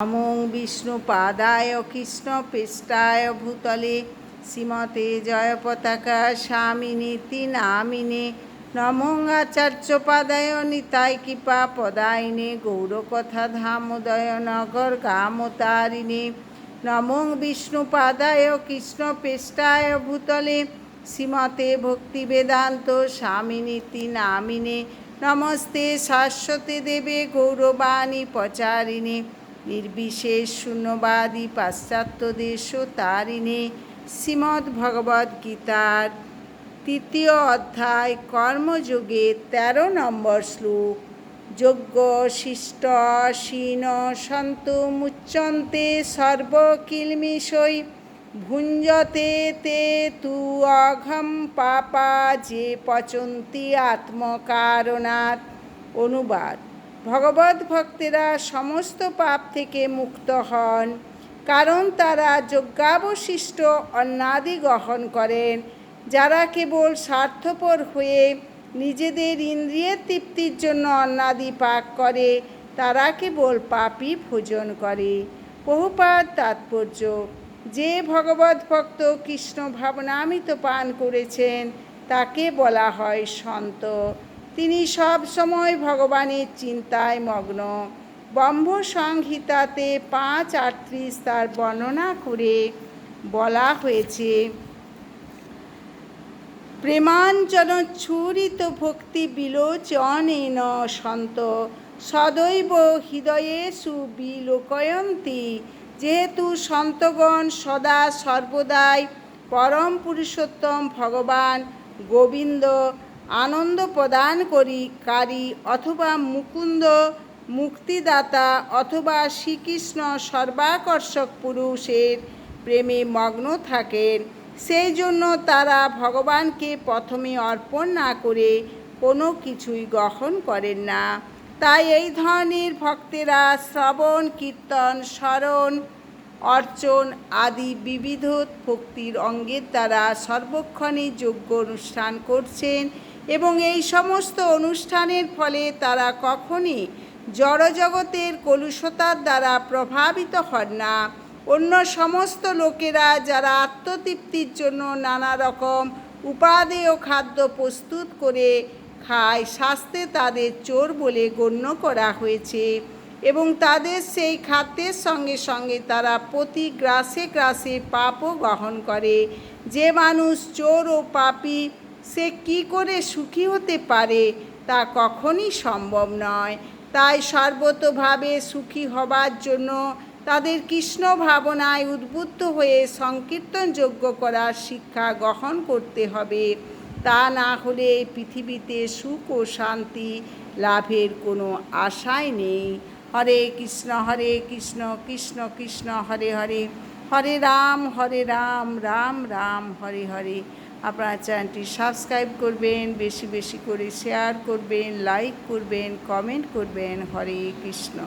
নমো বিষ্ণুপাদায় কৃষ্ণপৃষ্ঠায় ভূতলে শ্রীমতে জয় পতাকা স্বামিনীতি নামিনে নমো আচার্যপাদায় নিতাই কৃপা পদায়নে গৌরকথা ধামোদয় নগর গামতারিণে। নমো বিষ্ণুপাদায় কৃষ্ণপৃষ্ঠায় ভূতলে শ্রীমতে ভক্তি ভক্তিবেদান্ত স্বামিনীতি নামিনে নমস্তে শাশ্বতে দেবে গৌরবাণী প্রচারিণে নির্বিশেষ শূন্যবাদী পাশ্চাত্য দেশ তারিণে শ্রীমদ্ ভগবদ্ গীতার তৃতীয় অধ্যায় কর্মযোগে তেরো নম্বর শ্লোক, যজ্ঞ শিষ্ট শীন সন্ত মুচ্চন্তে সর্বকিলমিষৈ ভুঞ্জতে তে তু অঘম পাপা যে পচন্তি আত্মকারণাৎ। অনুবাদ। ভগবত ভক্তেরা সমস্ত পাপ থেকে মুক্ত হন, কারণ তারা যজ্ঞাবশিষ্ট অন্নাদি গ্রহণ করেন, যারা কেবল স্বার্থপর হয়ে নিজেদের ইন্দ্রিয়ের তৃপ্তির জন্য অন্নাদি পাক করে, তারা কেবল পাপই ভোজন করে। বহুপাত তাৎপর্য, যে ভগবত ভক্ত কৃষ্ণ ভাবনামিত পান করেছেন, তাকে বলা হয় সন্ত। তিনি সব সময় ভগবানের চিন্তায় মগ্ন। ব্রহ্ম সংহিতাতে পাঁচ আটত্রিশ তার বর্ণনা করে বলা হয়েছে প্রেমাঞ্জন ছুরিত ভক্তি বিলোচনেন সন্ত। সদৈব হৃদয়ে সুবিলোকয়ন্তি যেহেতু সন্তগণ সদা সর্বদাই পরম পুরুষোত্তম ভগবান গোবিন্দ আনন্দ প্রদান করি, কারি অথবা মুকুন্দ, মুক্তিদাতা অথবা শ্রীকৃষ্ণ সর্বাকর্ষক পুরুষের প্রেমে মগ্ন থাকেন। সেই জন্য তারা ভগবানকে প্রথমে অর্পণ না করে কোনো কিছুই গ্রহণ করেন না। তাই এই ধরনের ভক্তেরা শ্রবণ, কীর্তন, স্মরণ, অর্চন আদি বিবিধ ভক্তির অঙ্গের দ্বারা সর্বক্ষণে যোগ্য অনুষ্ঠান করছেন। এবং এই সমস্ত অনুষ্ঠানের ফলে তারা কখনই জড়জগতের কলুষতার দ্বারা প্রভাবিত হন না। অন্য সমস্ত লোকেরা যারা আত্মতৃপ্তির জন্য নানা রকম উপাদেয় খাদ্য প্রস্তুত করে খায় শাস্তে তাদের চোর বলে গণ্য করা হয়েছে এবং তাদের সেই খাদ্যের সঙ্গে সঙ্গে তারা প্রতি গ্রাসে গ্রাসে পাপও গ্রহণ করে। যে মানুষ চোর ও পাপী সে কি করে সুখী হতে পারে তা কখনই সম্ভব নয়। তাই সর্বতভাবে সুখী হবার জন্য তাদের কৃষ্ণ ভাবনায় উদ্বুদ্ধ হয়ে সংকীর্তন যোগ্য করার শিক্ষা গ্রহণ করতে হবে। তা না হলে এই পৃথিবীতে সুখ ও শান্তি লাভের কোনো আশাই নেই। হরে কৃষ্ণ হরে কৃষ্ণ কৃষ্ণ কৃষ্ণ, হরে হরে। হরে রাম হরে রাম রাম রাম, হরে হরে। আপনারা চ্যানেলটি সাবস্ক্রাইব করবেন, বেশি বেশি করে শেয়ার করবেন, লাইক করবেন, কমেন্ট করবেন। হরে কৃষ্ণ।